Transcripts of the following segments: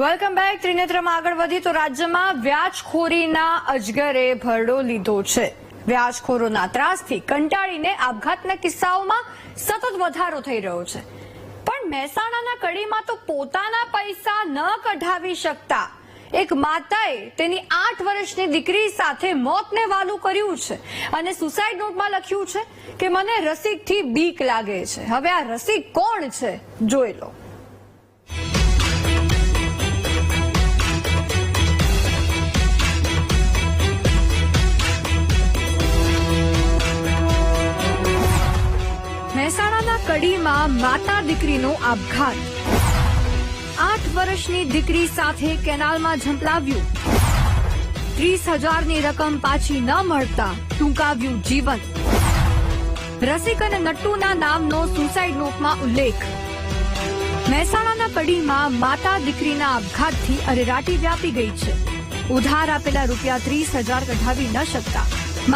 Welcome back ત્રિનેત્રમાં આગળ વધી તો રાજ્યમાં વ્યાજખોરીના અજગરે ભરડો લીધો છે. વ્યાજખોરોના ત્રાસથી કંટાળીને આપઘાતના કિસ્સાઓમાં સતત વધારો થઈ રહ્યો છે. પણ મહેસાણાના કડીમાં તો પોતાના પૈસા ન કઢાવી શકતા. એક માતાએ તેની આઠ વર્ષની દીકરી સાથે મોતને વાલું કર્યું છે. અને સુસાઇડ નોટમાં લખ્યું છે કે મને રસીકથી બીક લાગે છે. હવે આ રસીક કોણ છે? જોઈ લો. કડીમાં માતા દીકરીનો આપઘાત. આઠ વર્ષની દીકરી સાથે કેનાલમાં ઝંપલાવ્યું. ત્રીસ હજારની રકમ પાછી ન મળતા ટૂંકાવ્યું જીવન. રસિક અને નટ્ટુના નામનો સુસાઇડ નોટમાં ઉલ્લેખ. મહેસાણાના કડીમાં માતા દીકરીના આપઘાતથી અરેરાટી વ્યાપી ગઈ છે. ઉધાર આપેલા રૂપિયા ત્રીસ હજાર કઢાવી ન શકતા.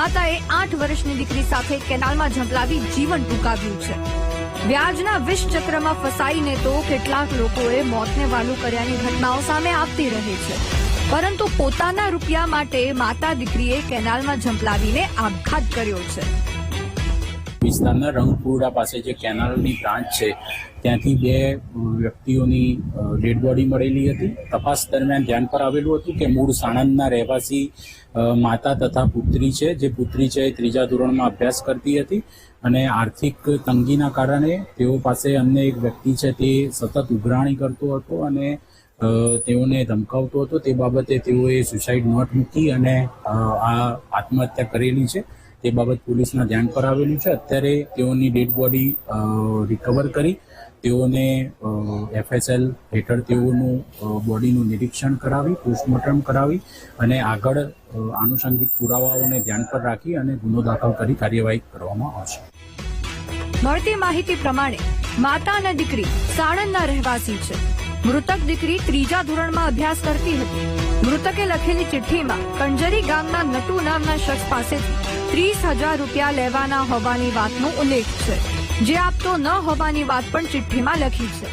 માતાએ આઠ વર્ષની દીકરી સાથે કેનાલમાં ઝંપલાવી જીવન ટૂંકાવ્યું છે. વ્યાજના વિષ ચક્રમાં ફસાઈને તો કેટલાક લોકોએ મોતને વાલું કર્યાની ઘટનાઓ સામે આવતી રહે છે. પરંતુ પોતાના રૂપિયા માટે માતા દીકરીએ કેનાલમાં ઝંપલાવીને આપઘાત કર્યો છે. વિસ્તારના રંગપુરા પાસે જે કેનાલની બ્રાન્ચ છે, ત્યાંથી બે વ્યક્તિઓની ડેડ બોડી મળેલી હતી. તપાસ દરમિયાન ધ્યાન પર આવેલું હતું કે મૂળ સાણંદના રહેવાસી માતા તથા પુત્રી છે, જે પુત્રી છે એ ત્રીજા ધોરણમાં અભ્યાસ કરતી હતી અને આર્થિક તંગીના કારણે તેઓ પાસે અન્ય એક વ્યક્તિ છે તે સતત ઉઘરાણી કરતો હતો અને તેઓને ધમકાવતો હતો. તે બાબતે તેઓએ સુસાઇડ નોટ મૂકી અને આ આત્મહત્યા કરેલી છે. તે બાબત પોલીસના ધ્યાન પર આવેલું છે. અત્યારે તેઓની ડેડ બોડી રિકવર કરી તેઓને એફએસએલ હેઠળ તેઓનું બોડીનું નિરીક્ષણ કરાવી પોસ્ટમોર્ટમ કરાવી અને આગળ આનુષંગિક પુરાવાઓને ધ્યાન પર રાખી અને ગુનો દાખલ કરી કાર્યવાહી કરવામાં આવશે. મળતી માહિતી પ્રમાણે માતા અને દીકરી સાણંદના રહેવાસી છે. મૃતક દીકરી ત્રીજા ધોરણમાં અભ્યાસ કરતી હતી. મૃતકે લખેલી ચિઠ્ઠીમાં કંજરી ગામના નટુ નામના શખ્સ પાસેથી ત્રીસ હજાર રૂપિયા લેવાના હોવાની વાતનો ઉલ્લેખ છે. જે આપતો ન હોવાની વાત પણ ચિઠ્ઠીમાં લખી છે.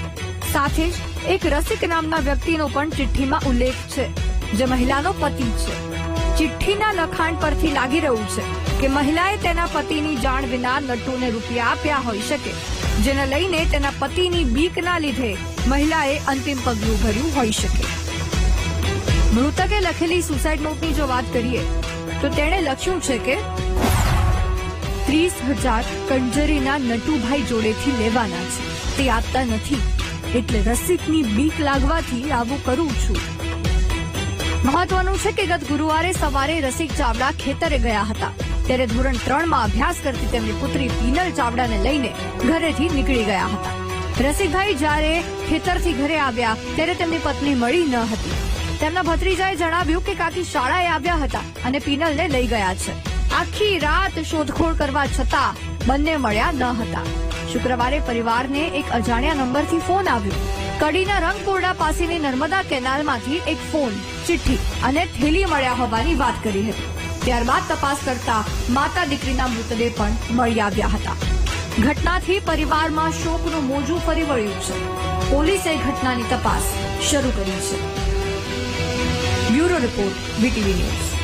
સાથે જ એક રસિક નામના વ્યક્તિનો પણ ચિઠ્ઠીમાં ઉલ્લેખ છે, જે મહિલાનો પતિ છે. ચિઠ્ઠીના લખાણ પરથી લાગી રહ્યું છે કે મહિલાએ તેના પતિની જાણ વિના નટુને રૂપિયા આપ્યા હોઈ શકે, જેને લઈને તેના પતિની બીકના લીધે મહિલાએ અંતિમ પગલું ભર્યું હોઈ શકે. મૃતકે લખેલી સુસાઇડ નોટની જો વાત કરીએ તો તેણે લખ્યું છે કે ત્રીસ હજાર કંજરીના નટુભાઈ જોડેથી લેવાના છે. તે આપતા નથી. એટલે રસિકની બીક લાગવાથી આવું કરું છું. મહત્વનું છે કે ગત ગુરુવારે સવારે રસિક ચાવડા ખેતરે ગયા હતા. ત્યારે ધોરણ ત્રણમાં અભ્યાસ કરતી તેમની પુત્રી પીનલ ચાવડાને લઈને ઘરેથી નીકળી ગયા હતા. રસિકભાઈ જ્યારે ખેતરથી ઘરે આવ્યા, ત્યારે તેમની પત્ની મળી ન હતી. તેમના ભત્રીજાએ જણાવ્યું કે કાકી શાળાએ આવ્યા હતા અને પીનલને લઈ ગયા છે. આખી રાત શોધખોળ કરવા છતાં બંને મળ્યા ન હતા. શુક્રવારે પરિવારને એક અજાણ્યા નંબરથી ફોન આવ્યો. કડીના રંગપોરડા પાસેની નર્મદા કેનાલમાંથી એક ફોન, ચિઠ્ઠી અને થેલી મળ્યા હોવાની વાત કરી હતી. ત્યારબાદ તપાસ કરતા માતા દીકરીના મૃતદેહ પણ મળી આવ્યા હતા. ઘટનાથી પરિવારમાં શોકનું મોજું ફરી વળ્યું છે. પોલીસે ઘટનાની તપાસ શરૂ કરી છે. Bureau report V T V news